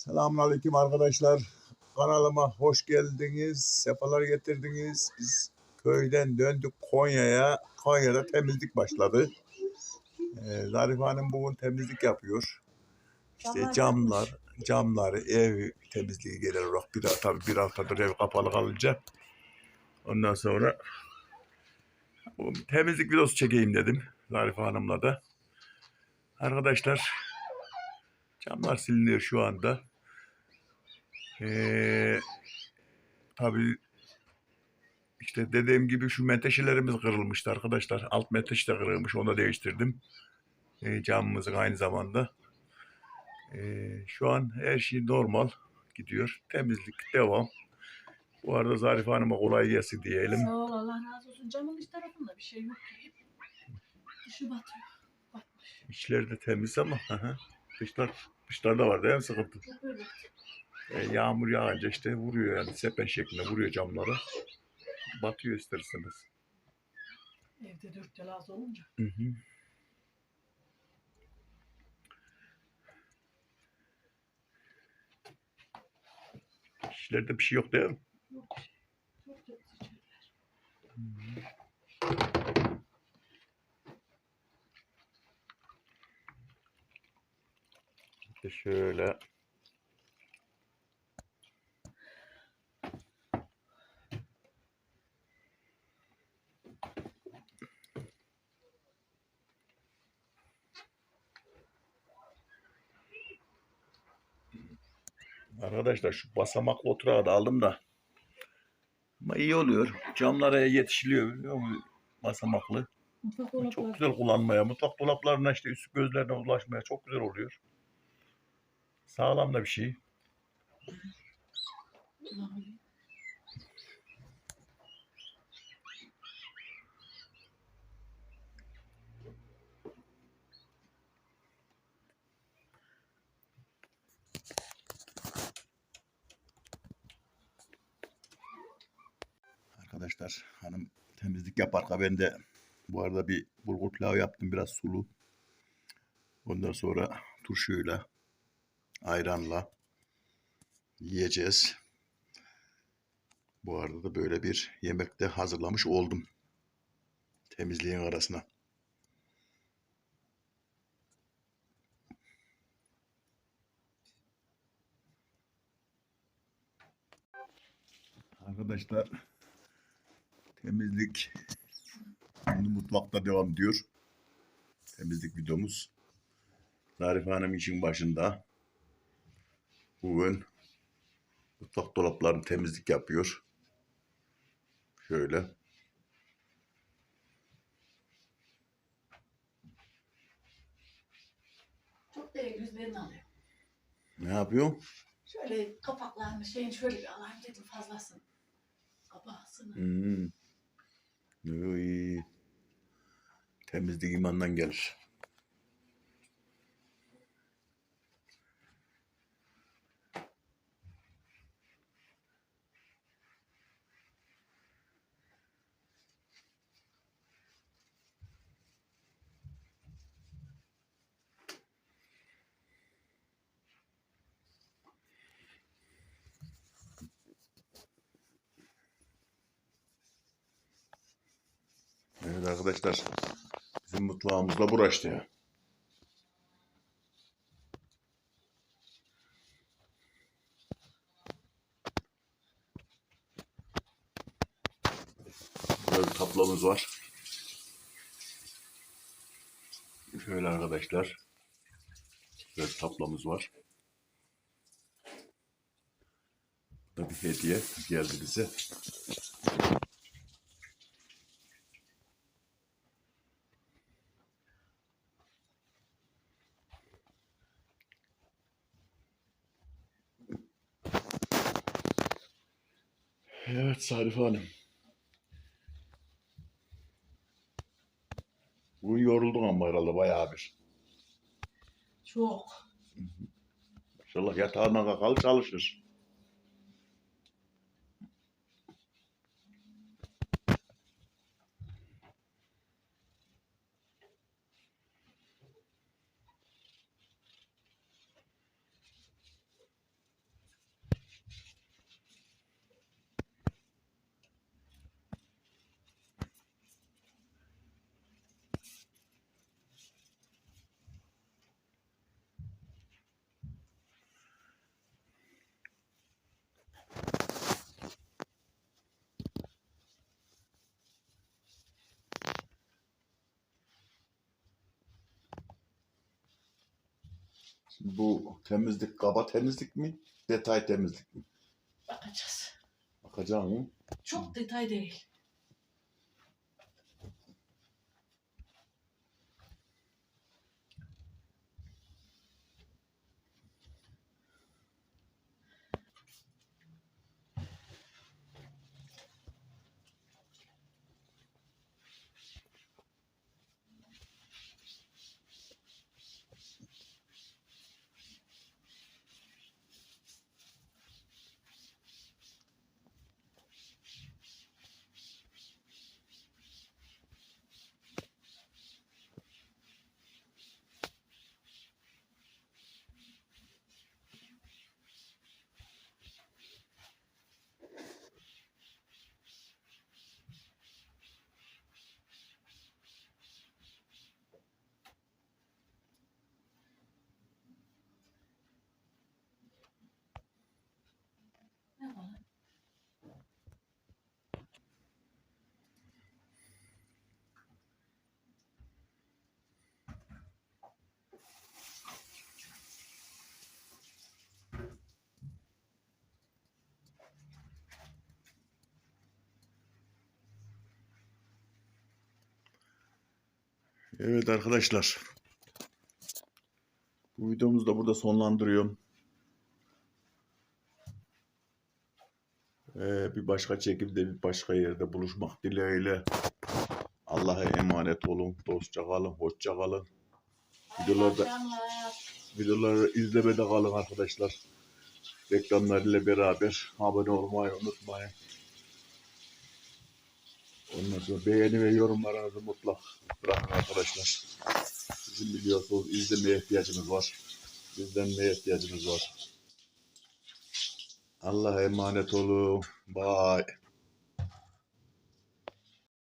Selamünaleyküm arkadaşlar. Kanalıma hoş geldiniz. Sefalar getirdiniz. Biz köyden döndük Konya'ya. Konya'da temizlik başladı. Ee, Zarife Hanım bugün temizlik yapıyor. İşte Camlar camlar, camları, ev temizliği genel olarak bir tabii bir haftadır ev kapalı kalınca. Ondan sonra temizlik videosu çekeyim dedim Zarife Hanım'la da. Arkadaşlar camlar siliniyor şu anda. Ee, tabii işte dediğim gibi şu menteşelerimiz kırılmıştı arkadaşlar. Alt menteşe de kırılmış onu da değiştirdim. Ee, camımızın aynı zamanda. Ee, şu an her şey normal gidiyor. Temizlik devam. Bu arada Zarife Hanım'a kolay gelsin diyelim. Sağ ol Allah razı olsun. Camın iç tarafında bir şey yok ki. Dışı batıyor. Batmış. İçleri de temiz ama dışlar, dışlarda var değil mi sıkıntı? Öyle. E, yağmur yağınca işte vuruyor yani sepen şeklinde vuruyor camlara. Batıyor ister istemez. Evde dört yıl az olunca. Hı hı. İşlerde bir şey yok değil mi? Yok bir şey. Çok temiz içeriler. İşte şöyle. Arkadaşlar şu basamaklı oturağı da aldım da. Ama iyi oluyor. Camlara yetişiliyor biliyor musun? Basamaklı. Mutfak Çok güzel kullanmaya. Mutfak dolaplarına işte üst gözlerine ulaşmaya çok güzel oluyor. Sağlam da bir şey. Arkadaşlar hanım temizlik yaparken ben de bu arada bir bulgur pilavı yaptım biraz sulu. Ondan sonra turşuyla ayranla yiyeceğiz. Bu arada da böyle bir yemek de hazırlamış oldum. Temizliğin arasına. Arkadaşlar temizlik şimdi mutfakta devam ediyor. Temizlik videomuz. Zarife Hanım işin başında. Bugün mutfak dolaplarını temizlik yapıyor. Şöyle. Çok da yüzlerini alıyor. Ne yapıyor? Şöyle kapaklarını şeyin şöyle bir alayım dedim fazlasını. Kapağısını. Hmm. Temizlik imandan gelir. Evet arkadaşlar. Bizim mutfağımız da burası ya. Burada bir tablomuz var. Şöyle arkadaşlar. Böyle bir tablomuz var. Bu da bir hediye geldi bize. Evet Sarife Hanım. Bugün yoruldun ama herhalde bayağı bir. Çok. İnşallah yatağından kalkar çalışır. Bu temizlik kaba temizlik mi? Detay temizlik mi? Bakacağız. Bakacağım mı? Çok detay değil. Evet arkadaşlar. Bu videomuzu da burada sonlandırıyorum. Ee, bir başka çekimde bir başka yerde buluşmak dileğiyle. Allah'a emanet olun. Dostça kalın. Hoşça kalın. Videolarda-. Videoları izlemede kalın arkadaşlar. Reklamlarıyla beraber abone olmayı unutmayın. Ondan sonra beğeni ve yorumlarınızı mutlak bırakın arkadaşlar. Sizin biliyorsunuz izlemeye ihtiyacımız var. İzlenmeye ihtiyacımız var. Allah'a emanet olun. Bye.